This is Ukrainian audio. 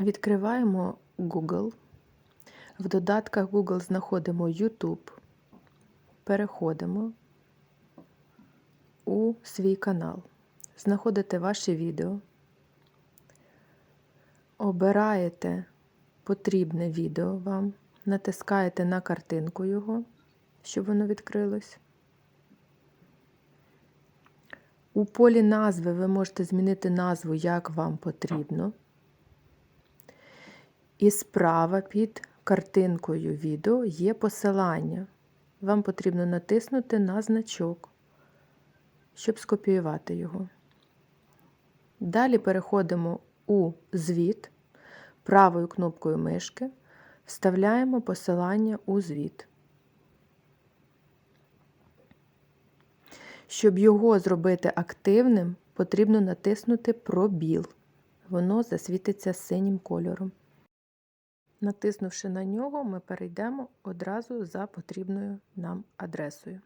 Відкриваємо Google. В додатках Google знаходимо YouTube. Переходимо у свій канал. Знаходите ваше відео. Обираєте потрібне відео вам, натискаєте на картинку його, щоб воно відкрилось. У полі назви ви можете змінити назву, як вам потрібно. І справа під картинкою відео є посилання. Вам потрібно натиснути на значок, щоб скопіювати його. Далі переходимо у звіт, правою кнопкою мишки вставляємо посилання у звіт. Щоб його зробити активним, потрібно натиснути Пробіл. Воно засвітиться синім кольором. Натиснувши на нього, ми перейдемо одразу за потрібною нам адресою.